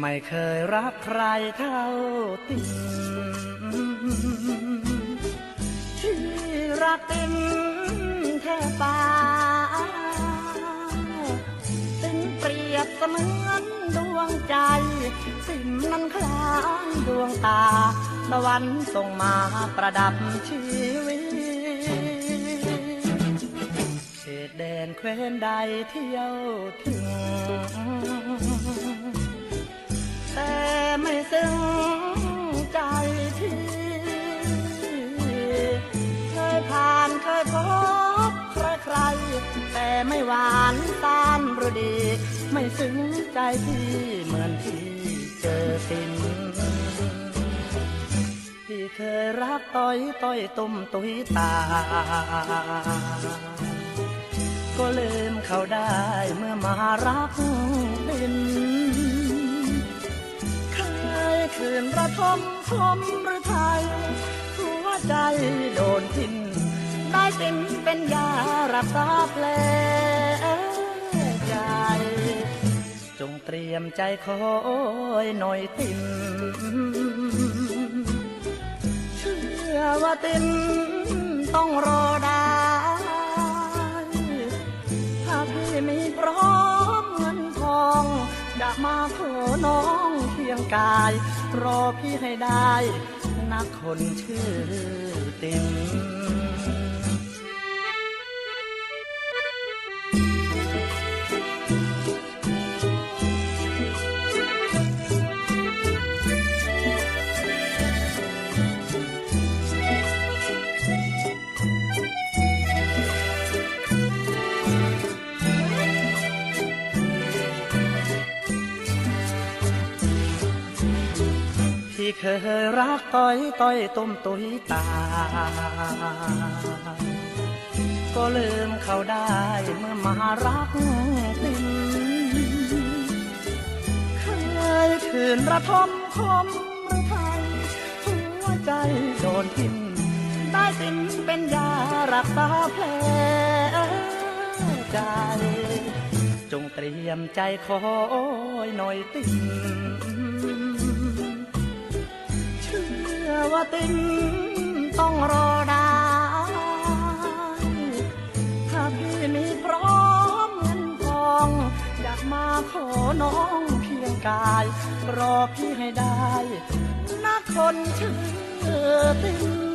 ไม่เคยรักใครเท่าตินที่รักตินแค่ป่าตินเปรียบเสมือนดวงใจ สิ่นนั้นคลางดวงตาตะวันส่งมาประดับชีวิต แคว้นใดเที่ยวถึง แต่ไม่ซึ้งใจพี่เคยผ่านเคยพบใครใคร แต่ไม่หวานตานรดี ไม่ซึ้งใจพี่เหมือนที่เจอตินที่เคยรักต้อยต้อยตุ่มตุยตา ก็ลืมเขาได้เมื่อมารักดินเคยคืนระทมคมหรือไทยหัวใจโดนทิ่มได้เป็นเป็นยารักษาแผลใจ จงเตรียมใจคอยหน่อยติมเชื่อว่าติมต้องรอได้ มีพร้อมเงินทองจะมาขอน้องเพียงกาย รอพี่ให้ได้ นักคนชื่อติม เคยรักต้อยต้อยต้มตุยตา ก็ลืมเขาได้เมื่อมารักติมเคยคืนระทมคมหรือไทยหัวใจโดนทิ่มได้ติมเป็นยารักษาแผลใจ จงเตรียมใจคอยหน่อยติมเชื่อ ว่าติมต้องรอได้ ถ้าพี่มีพร้อมเงินทองอยากมาขอน้องเพียงกาย รอพี่ให้ได้ นักคนชื่อติม